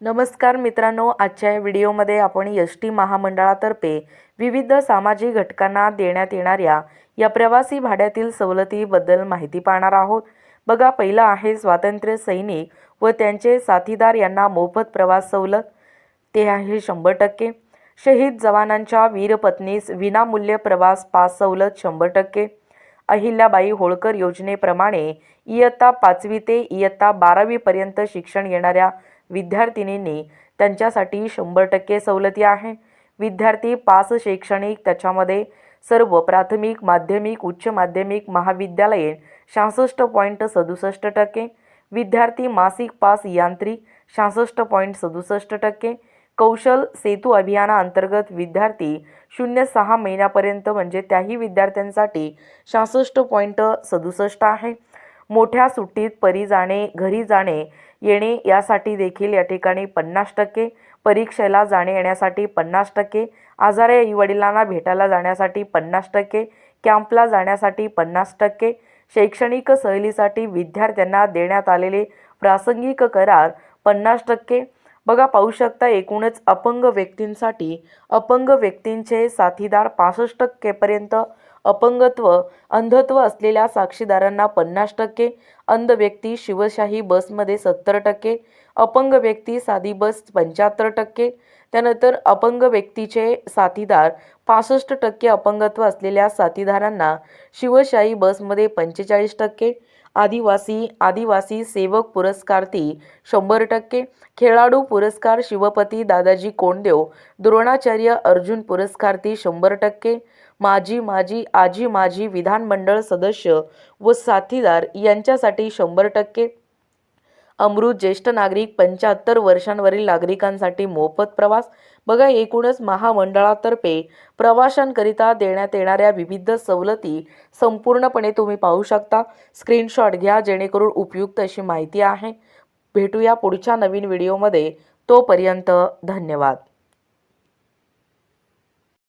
नमस्कार मित्रांनो आजच्या या व्हिडिओमध्ये आपण एस टी महामंडळातर्फे विविध सामाजिक घटकांना देण्यात येणाऱ्या या प्रवासी भाड्यातील सवलतीबद्दल माहिती पाहणार आहोत. बघा पहिलं आहे स्वातंत्र्य सैनिक व त्यांचे साथीदार यांना मोफत प्रवास सवलत. ते आहे शंभर टक्के. शहीद जवानांच्या वीरपत्नीस विनामूल्य प्रवास पास सवलत शंभर टक्के. अहिल्याबाई होळकर योजनेप्रमाणे इयत्ता पाचवी ते इयत्ता बारावीपर्यंत शिक्षण घेणाऱ्या विद्यार्थिनींनी त्यांच्यासाठी शंभर टक्के सवलती आहे. विद्यार्थी पास शैक्षणिक त्याच्यामध्ये सर्व प्राथमिक माध्यमिक उच्च माध्यमिक महाविद्यालयीन सहासष्ट पॉईंट सदुसष्ट टक्के. विद्यार्थी मासिक पास यांत्रिक सहासष्ट पॉईंट सदुसष्ट टक्के. कौशल सेतू अभियानाअंतर्गत विद्यार्थी शून्य सहा महिन्यापर्यंत म्हणजे त्याही विद्यार्थ्यांसाठी सहासष्ट पॉईंट सदुसष्ट आहे. मोठ्या सुट्टीत परी जाणे घरी जाणे येणे यासाठी देखील या ठिकाणी पन्नास टक्के. परीक्षेला जाणे येण्यासाठी पन्नास टक्के. आजारी आईवडिलांना भेटायला जाण्यासाठी पन्नास टक्के. कॅम्पला जाण्यासाठी पन्नास टक्के. शैक्षणिक सहलीसाठी विद्यार्थ्यांना देण्यात आलेले प्रासंगिक करार पन्नास टक्के. बघा पाहू शकता एकूणच अपंग व्यक्तींसाठी अपंग व्यक्तींचे साथीदार पासष्ट टक्केपर्यंत. अपंगत्व अंधत्व असलेल्या साक्षीदारांना पन्नास टक्के अंध व्यक्ती शिवशाही बसमध्ये सत्तर टक्के अपंग व्यक्ती साधी बस पंच्याहत्तर टक्के त्यानंतर अपंग व्यक्तीचे साथीदार पासष्ट टक्के अपंगत्व असलेल्या साथीदारांना शिवशाही बसमध्ये पंचेचाळीस टक्के आदिवासी आदिवासी सेवक पुरस्कारती शंभर टक्के. खेळाडू पुरस्कार शिवपती दादाजी कोंडदेव. द्रोणाचार्य अर्जुन पुरस्कारती शंभर टक्के. माजी माजी आजी माजी विधानमंडळ सदस्य व साथीदार यांच्यासाठी शंभर टक्के. अमृत ज्येष्ठ नागरिक पंच्याहत्तर वर्षांवरील नागरिकांसाठी मोफत प्रवास. बघा एकूणच महामंडळातर्फे प्रवाशांकरिता देण्यात येणाऱ्या विविध सवलती संपूर्णपणे तुम्ही पाहू शकता. स्क्रीनशॉट घ्या जेणेकरून उपयुक्त अशी माहिती आहे. भेटूया पुढच्या नवीन व्हिडिओमध्ये. तोपर्यंत धन्यवाद.